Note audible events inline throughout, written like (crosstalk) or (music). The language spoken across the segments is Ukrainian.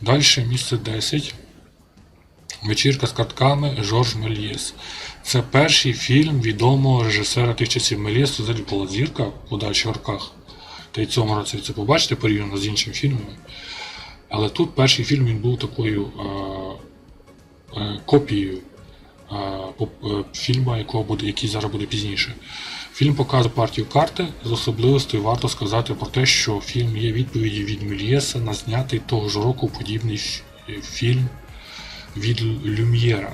Далі місце 10. Вечірка з картками Жорж Мельєс. Це перший фільм відомого режисера тих часів Мельєс. Взагалі була зірка в подальших роках. Та й цьому році це побачите порівняно з іншими фільмами. Але тут перший фільм він був такою е, е, копією е, фільму, якого буде, який зараз буде пізніше. Фільм показує партію карти. З особливостей варто сказати про те, що фільм є відповіді від Мельєса на знятий того ж року подібний фільм від Люм'єра.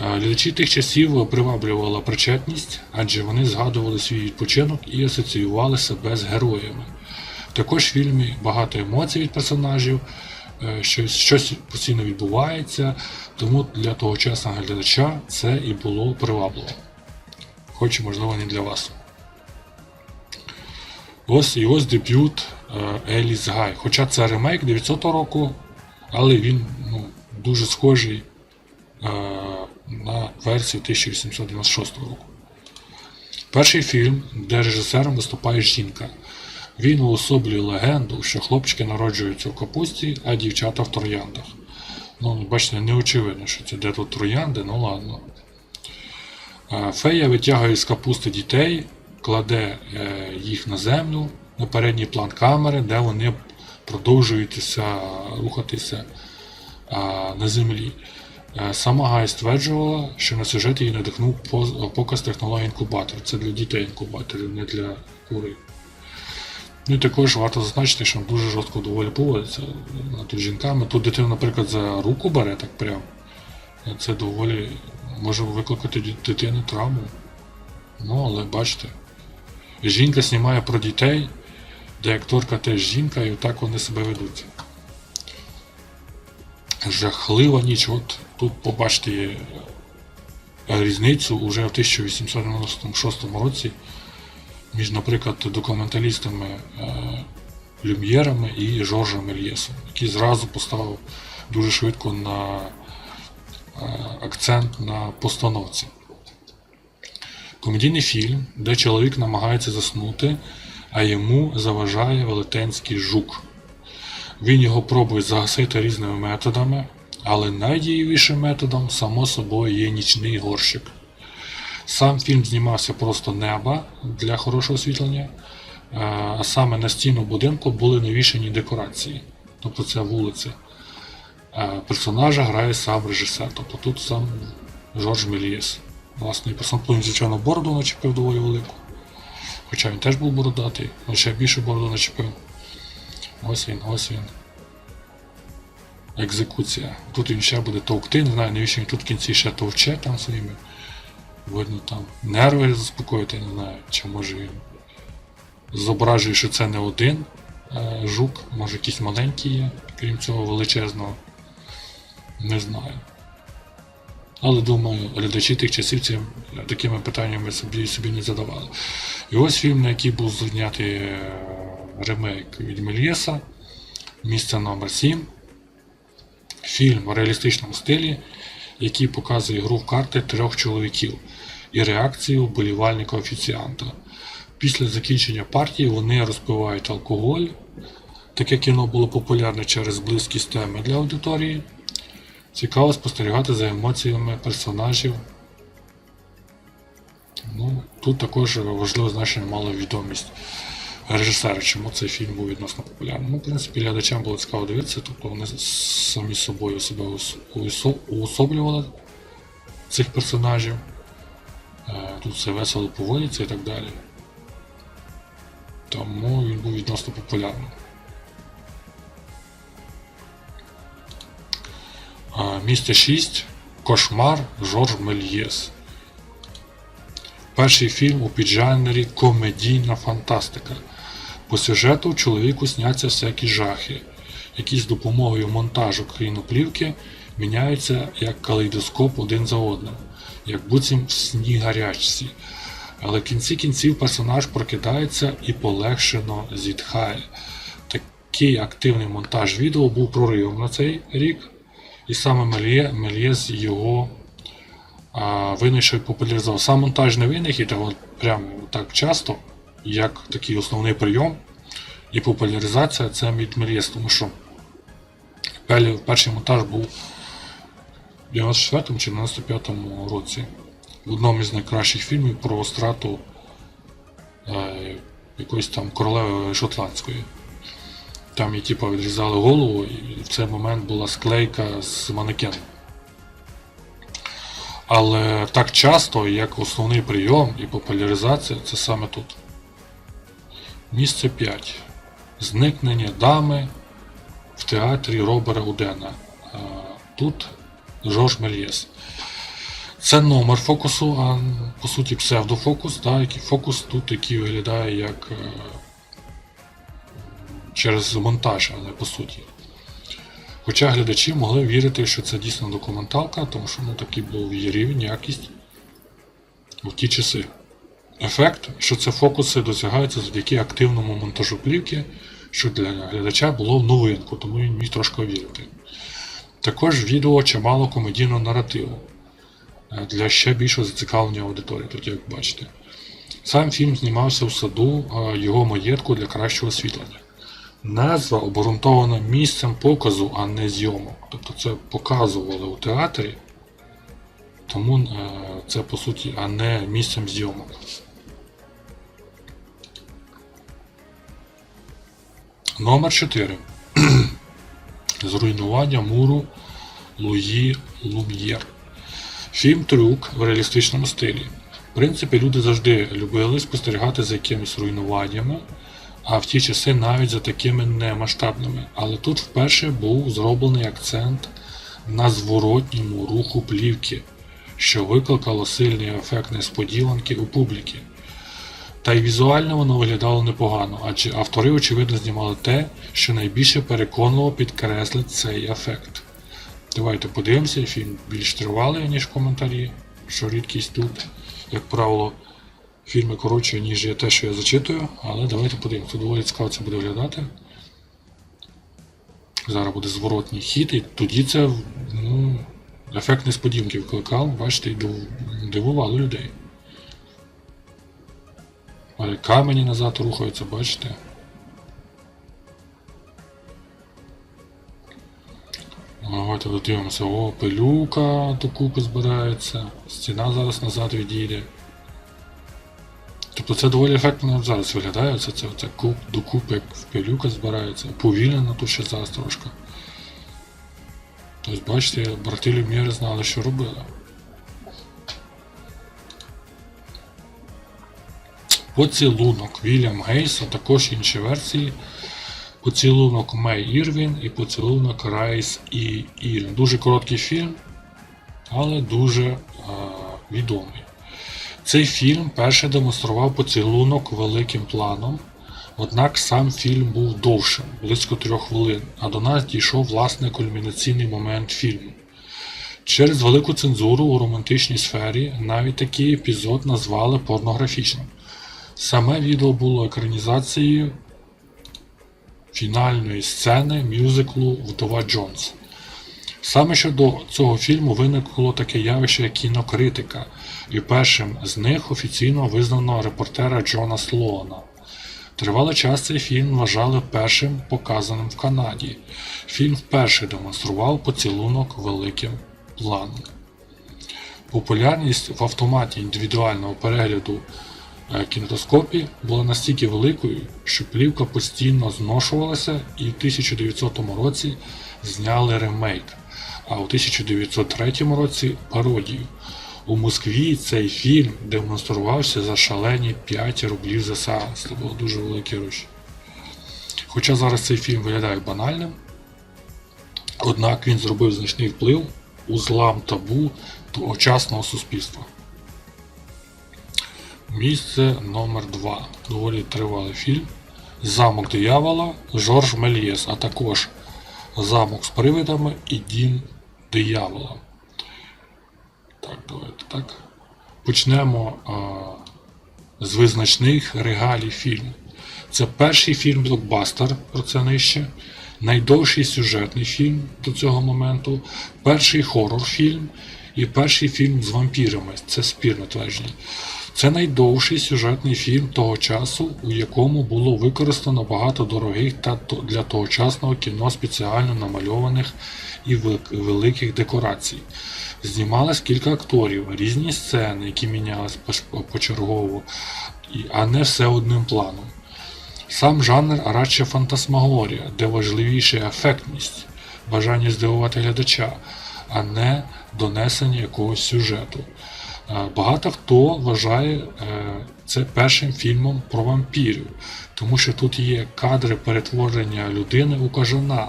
Е, Глядачі тих часів приваблювала причетність, адже вони згадували свій відпочинок і асоціювали себе з героями. Також в фільмі багато емоцій від персонажів, е, щось, щось постійно відбувається, тому для тогочасного глядача це і було привабливо. Хоч, і можливо, не для вас. Ось і ось дебют е, Еліс Гай. Хоча це ремейк 900 року, але він ну, дуже схожий е, на версію 1896 року. Перший фільм, де режисером виступає жінка. Він уособлює легенду, що хлопчики народжуються в капусті, а дівчата в трояндах. Ну, бачите, не очевидно, що це де тут троянди, ну ладно. Фея витягує з капусти дітей, кладе е, їх на землю на передній план камери, де вони продовжуються рухатися на землі. Е, Сама Гай стверджувала, що на сюжеті її надихнув показ технології інкубатор. Це для дітей інкубаторів, не для курей. Ну і також варто зазначити, що дуже жорстко доволі поводиться над жінками. Тут дитина, наприклад, за руку бере так прям. Це доволі може викликати дитини травму. Ну, але бачите. Жінка знімає про дітей, де акторка теж жінка, і отак вони себе ведуть. Жахлива ніч. От тут побачите е, різницю уже в 1896 році між, наприклад, документалістами е, Люм'єрами і Жоржем Мельєсом, який зразу поставив дуже швидко на акцент на постановці. Комедійний фільм, де чоловік намагається заснути, а йому заважає велетенський жук. Він його пробує загасити різними методами, але найдієвішим методом, само собою, є нічний горщик. Сам фільм знімався просто неба для хорошого освітлення, е, а саме на стіну будинку були навішані декорації, тобто це вулиці. Е, Персонажа грає сам режисер, тобто тут сам Жорж Мельєс. Власне, і персонаж, звичайно, бороду начепив доволі велику. Хоча він теж був бородатий, але ще більше бороду начепив. Ось він, ось він. Екзекуція. Тут він ще буде товкти, не знаю, навіщо він тут в кінці ще товче там своїми. Видно там нерви заспокоїти, не знаю, чи може він зображує, що це не один е, жук, може якийсь маленький є, крім цього величезного. Не знаю. Але думаю, глядачі тих часів цим, такими питаннями собі, собі не задавали. І ось фільм, на який був знятий е, ремейк від Мельєса, місце номер 7 Фільм в реалістичному стилі, який показує гру в карти трьох чоловіків і реакцію вболівальника офіціанта. Після закінчення партії вони розпивають алкоголь. Таке кіно було популярне через близькість теми для аудиторії. Цікаво спостерігати за емоціями персонажів. Ну, тут також важливе значення мала відомість режисера, чому цей фільм був відносно популярним. Ну, в принципі, глядачам було цікаво дивитися, тобто вони самі собою себе уособлювали цих персонажів. Е, Тут все весело поводиться і так далі. Тому він був відносно популярним. Місце 6. Кошмар Жорж Мельєс. Перший фільм у піджанрі комедійна фантастика. По сюжету чоловіку сняться всякі жахи, які з допомогою монтажу кіноплівки міняються як калейдоскоп один за одним, як буцім в сні гарячці. Але в кінці кінців персонаж прокидається і полегшено зітхає. Такий активний монтаж відео був проривом на цей рік, і саме Мельє, Мельєс його а, винайшов і популяризував. Сам монтаж не винахід, а от прямо так часто, як такий основний прийом і популяризація це від Мельєс, тому що Перший монтаж був в 94 чи 95 році. В одному із найкращих фільмів про страту е, якоїсь там королеви шотландської. Там їй типу, відрізали голову, і в цей момент була склейка з манекеном. Але так часто, як основний прийом і популяризація, це саме тут. Місце 5. Зникнення дами в театрі Робера Удена. Тут Жорж Мельєс. Це номер фокусу, а по суті псевдофокус, да, фокус тут, який виглядає як е, через монтаж, але по суті. Хоча глядачі могли вірити, що це дійсно документалка, тому що ну, такий був її рівень, якість у ті часи. Ефект, що це фокуси досягаються завдяки активному монтажу плівки, що для глядача було новинку, тому він міг трошки вірити. Також відео чимало комедійного наративу е, для ще більшого зацікавлення аудиторії, тут як бачите. Сам фільм знімався в саду його маєтку для кращого освітлення. Назва обґрунтована місцем показу, а не зйомок. Тобто це показували у театрі, тому е, це по суті, а не місцем зйомок. Номер 4. (clears throat) Зруйнування муру Луї Лум'єр. Фільм Трюк в реалістичному стилі. В принципі, люди завжди любили спостерігати за якимись руйнуваннями, а в ті часи навіть за такими немасштабними. Але тут вперше був зроблений акцент на зворотньому руху плівки, що викликало сильний ефект несподіванки у публіки. Та й візуально воно виглядало непогано, адже автори, очевидно, знімали те, що найбільше переконливо підкреслить цей ефект. Давайте подивимося, фільм більш тривалий, ніж коментарі, що рідкість тут, як правило, фільми коротші, ніж є те, що я зачитую, але давайте подивимося. Тут доволі цікаво це буде виглядати. Зараз буде зворотній хід, і тоді це ну, ефект несподівки викликав, бачите, і див- дивувало людей. Але камені назад рухаються, бачите? Давайте додивимося. О, пилюка докупи збирається. Стіна зараз назад відійде. Тобто це доволі ефектно зараз виглядає. Це, це, це куп, докупи, як в пилюка збирається. Повільнено тут ще зараз трошки. Тобто, бачите, брати Люмєри знали, що робили. Поцілунок Вільям Гейс, а також інші версії. Поцілунок Мей Ірвін і поцілунок Райс і Ірвін. Дуже короткий фільм, але дуже е, відомий. Цей фільм перше демонстрував поцілунок великим планом, однак сам фільм був довшим, близько трьох хвилин, а до нас дійшов власне кульмінаційний момент фільму. Через велику цензуру у романтичній сфері навіть такий епізод назвали порнографічним. Саме відео було екранізацією фінальної сцени мюзиклу Вдова Джонс. Саме щодо цього фільму виникло таке явище як кінокритика, і першим з них офіційно визнано репортера Джона Слоана. Тривалий час цей фільм вважали першим показаним в Канаді. Фільм вперше демонстрував поцілунок великим планом. Популярність в автоматі індивідуального перегляду е, кінетоскопі була настільки великою, що плівка постійно зношувалася і в 1900 році зняли ремейк, а у 1903 році пародію. У Москві цей фільм демонструвався за шалені 5 рублів за сеанс. Це було дуже великі гроші. Хоча зараз цей фільм виглядає банальним, однак він зробив значний вплив у злам табу тогочасного суспільства. Місце номер 2 Доволі тривалий фільм. Замок диявола Жорж Мельєс, а також Замок з привидами і Дім диявола. Так, давайте так. Почнемо а, з визначних регалій фільму. Це перший фільм блокбастер, про це нижче, найдовший сюжетний фільм до цього моменту, перший хорор-фільм і перший фільм з вампірами. Це спірне твердження. Це найдовший сюжетний фільм того часу, у якому було використано багато дорогих та для тогочасного кіно спеціально намальованих і великих декорацій. Знімалось кілька акторів, різні сцени, які мінялись почергово, а не все одним планом. Сам жанр радше фантасмагорія, де важливіше ефектність, бажання здивувати глядача, а не донесення якогось сюжету. Е, Багато хто вважає е, це першим фільмом про вампірів, тому що тут є кадри перетворення людини у кажана,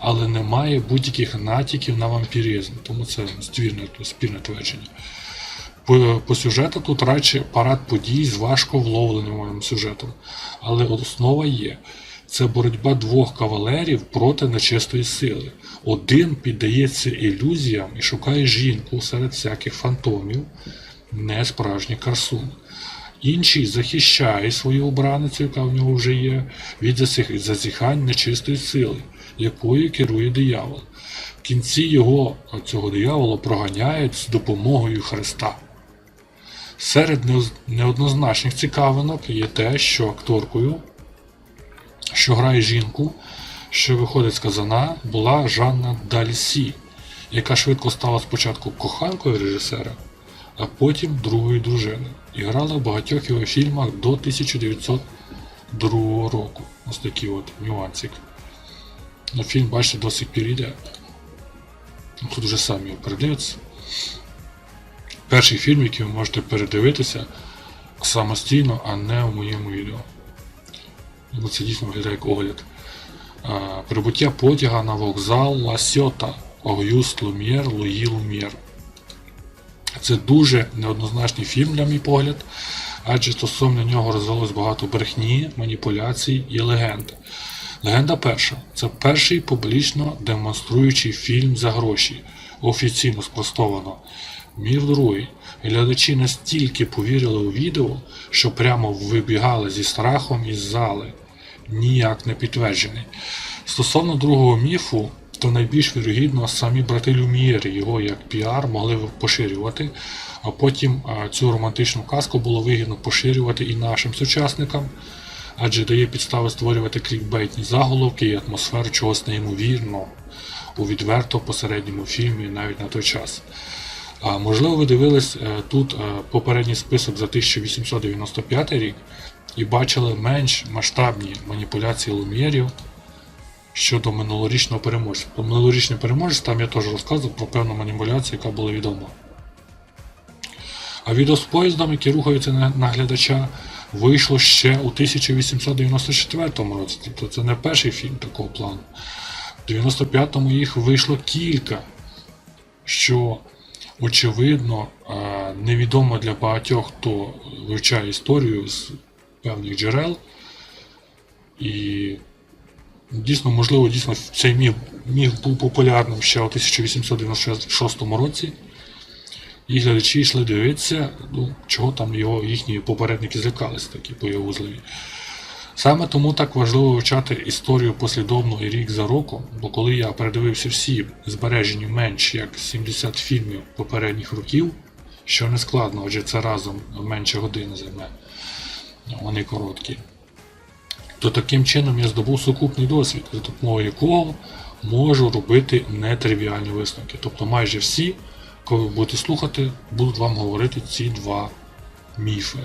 але немає будь-яких натяків на вампіризм, тому це спірне, спірне твердження. По, по сюжету тут радше парад подій з важко вловленим сюжетом, але основа є. Це боротьба двох кавалерів проти нечистої сили. Один піддається ілюзіям і шукає жінку серед всяких фантомів, не справжній красун. Інший захищає свою обраницю, яка в нього вже є, від зазіхань нечистої сили, якою керує диявол. В кінці його цього диявола проганяють з допомогою Христа. Серед неоднозначних цікавинок є те, що акторкою, що грає жінку, що виходить з казана, була Жанна Дальсі, яка швидко стала спочатку коханкою режисера, а потім другою дружиною. І грала в багатьох його фільмах до 1902 року. Ось такий от нюансик. Ну, фільм, бачите, до сих. Ну, Тут вже самі його передивиться. Перший фільм, який ви можете передивитися самостійно, а не у моєму відео. Ну, Це дійсно виглядає як огляд. Прибуття потяга на вокзал Ла Сьота Огюст Лум'єр Луї Лум'єр. Це дуже неоднозначний фільм, на мій погляд, адже стосовно нього розвелось багато брехні, маніпуляцій і легенд. Легенда перша це перший публічно демонструючий фільм за гроші, офіційно спростовано. Мір другий. Глядачі настільки повірили у відео, що прямо вибігали зі страхом із зали. Ніяк не підтверджений. Стосовно другого міфу, то найбільш вірогідно самі брати Люм'єри його як піар могли поширювати, а потім цю романтичну казку було вигідно поширювати і нашим сучасникам, адже дає підстави створювати клікбейтні заголовки і атмосферу чогось неймовірного у відверто посередньому фільмі навіть на той час. Можливо, ви дивились е, тут е, попередній список за 1895 рік і бачили менш масштабні маніпуляції лум'єрів щодо минулорічного переможця. Про минулорічний переможець там я теж розказував про певну маніпуляцію, яка була відома. А відео з поїздом, які рухаються на, глядача, вийшло ще у 1894 році. Тобто це не перший фільм такого плану. В 95-му їх вийшло кілька, що очевидно е, невідомо для багатьох, хто вивчає історію з певних джерел. І дійсно, можливо, дійсно цей міф, міф був популярним ще у 1896 році. І глядачі йшли дивитися, ну, чого там його їхні попередники злякалися, такі боєвузливі. Саме тому так важливо вивчати історію послідовно і рік за роком, бо коли я передивився всі збережені менш як 70 фільмів попередніх років, що не складно, адже це разом менше години займе, вони короткі, то таким чином я здобув сукупний досвід, за допомогою якого можу робити нетривіальні висновки. Тобто майже всі, коли ви будете слухати, будуть вам говорити ці два міфи.